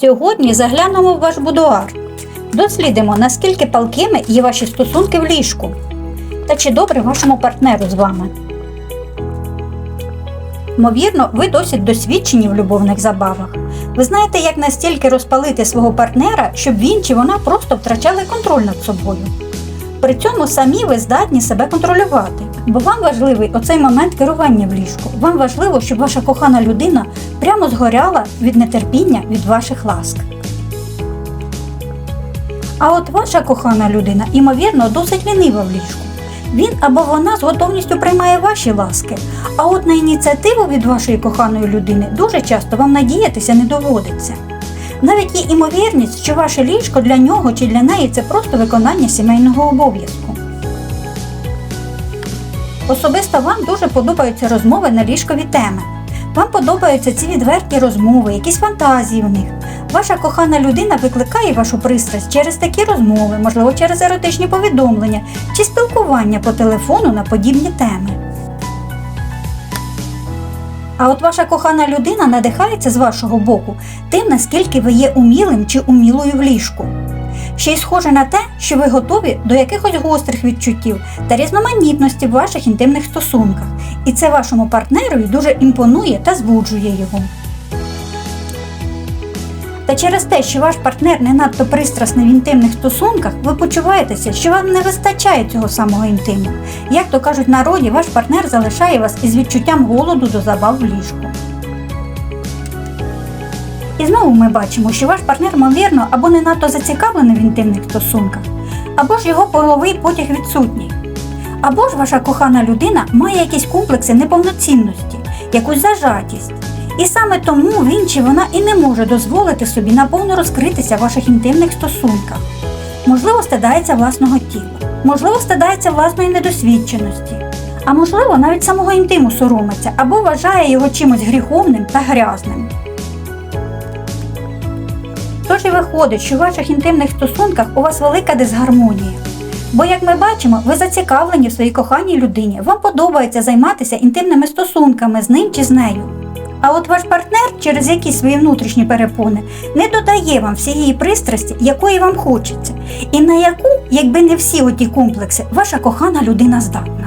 Сьогодні заглянемо в ваш будуар. Дослідимо, наскільки палкими є ваші стосунки в ліжку та чи добре вашому партнеру з вами. Ймовірно, ви досить досвідчені в любовних забавах. Ви знаєте, як настільки розпалити свого партнера, щоб він чи вона просто втрачали контроль над собою. При цьому самі ви здатні себе контролювати, бо вам важливий оцей момент керування в ліжку. Вам важливо, щоб ваша кохана людина прямо згоряла від нетерпіння від ваших ласк. А от ваша кохана людина, імовірно, досить лінива в ліжку. Він або вона з готовністю приймає ваші ласки, а от на ініціативу від вашої коханої людини дуже часто вам надіятися не доводиться. Навіть є імовірність, що ваше ліжко для нього чи для неї це просто виконання сімейного обов'язку. Особисто вам дуже подобаються розмови на ліжкові теми. Вам подобаються ці відверті розмови, якісь фантазії в них. Ваша кохана людина викликає вашу пристрасть через такі розмови, можливо, через еротичні повідомлення чи спілкування по телефону на подібні теми. А от ваша кохана людина надихається з вашого боку тим, наскільки ви є умілим чи умілою в ліжку. Ще й схоже на те, що ви готові до якихось гострих відчуттів та різноманітності в ваших інтимних стосунках, і це вашому партнерові дуже імпонує та збуджує його. Та через те, що ваш партнер не надто пристрасний в інтимних стосунках, ви почуваєтеся, що вам не вистачає цього самого інтиму. Як то кажуть народі, ваш партнер залишає вас із відчуттям голоду до забав в ліжку. І знову ми бачимо, що ваш партнер, ймовірно, або не надто зацікавлений в інтимних стосунках, або ж його половий потяг відсутній. Або ж ваша кохана людина має якісь комплекси неповноцінності, якусь зажатість. І саме тому він чи вона і не може дозволити собі наповно розкритися в ваших інтимних стосунках. Можливо, стидається власного тіла, можливо, стидається власної недосвідченості, а можливо, навіть самого інтиму соромиться або вважає його чимось гріховним та грязним. І виходить, що в ваших інтимних стосунках у вас велика дисгармонія. Бо, як ми бачимо, ви зацікавлені в своїй коханій людині, вам подобається займатися інтимними стосунками з ним чи з нею. А от ваш партнер через якісь свої внутрішні перепони не додає вам всієї пристрасті, якої вам хочеться, і на яку, якби не всі оті комплекси, ваша кохана людина здатна.